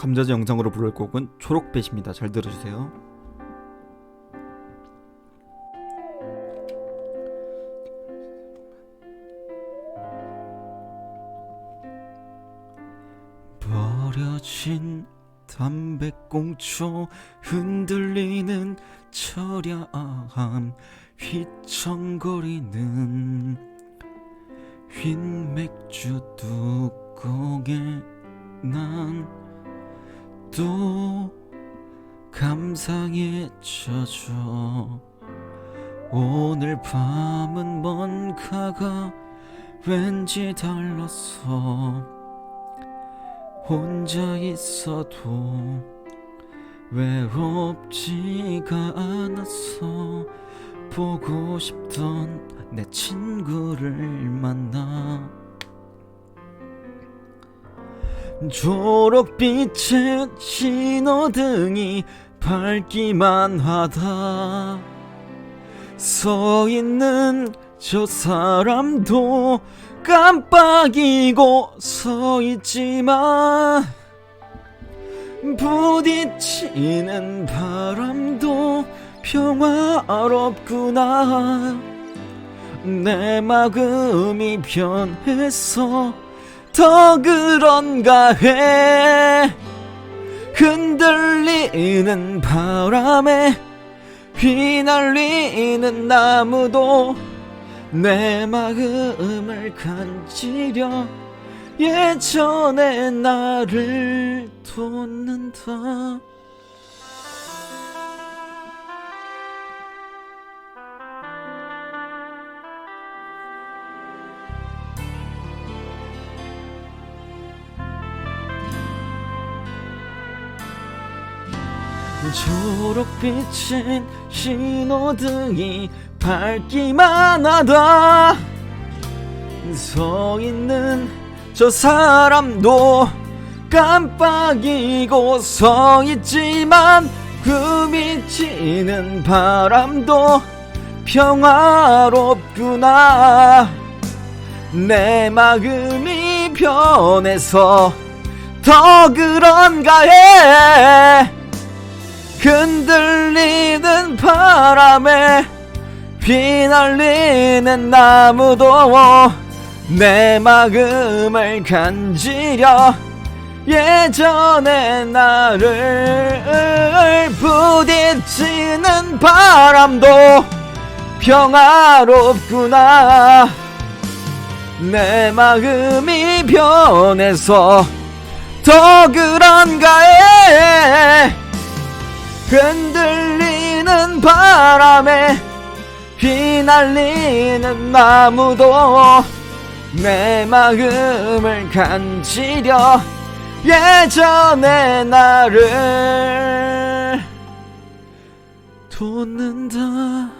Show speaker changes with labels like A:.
A: 감자제 영상으로 부를 곡은 초록빛입니다. 잘 들어주세요. 버려진 담배꽁초 흔들리는 처량함 휘청거리는 흰 맥주 뚜껑에 난 또 감상에 젖어 오늘 밤은 뭔가가 왠지 달랐어 혼자 있어도 외롭지가 않았어 보고 싶던 내 친구를 만나 초록빛의 신호등이 밝기만 하다. 서 있는 저 사람도 깜빡이고 서 있지만 부딪히는 바람도 평화롭구나. 내 마음이 변해서 더 그런가 해? 흔들리는 바람에 휘날리는 나무도 내 마음을 간지려 예전의 나를 돋는다 초록빛인 신호등이 밝기만 하다. 서 있는 저 사람도 깜빡이고 서 있지만 그 미치는 바람도 평화롭구나. 내 마음이 변해서 더 그런가 해 흔들리는 바람에 휘날리는 나무도 내 마음을 간지려 예전의 나를 부딪히는 바람도 평화롭구나. 내 마음이 변해서 더 그런가 해 흔들리는 바람에 휘날리는 나무도 내 마음을 간지려 예전의 나를 돋는다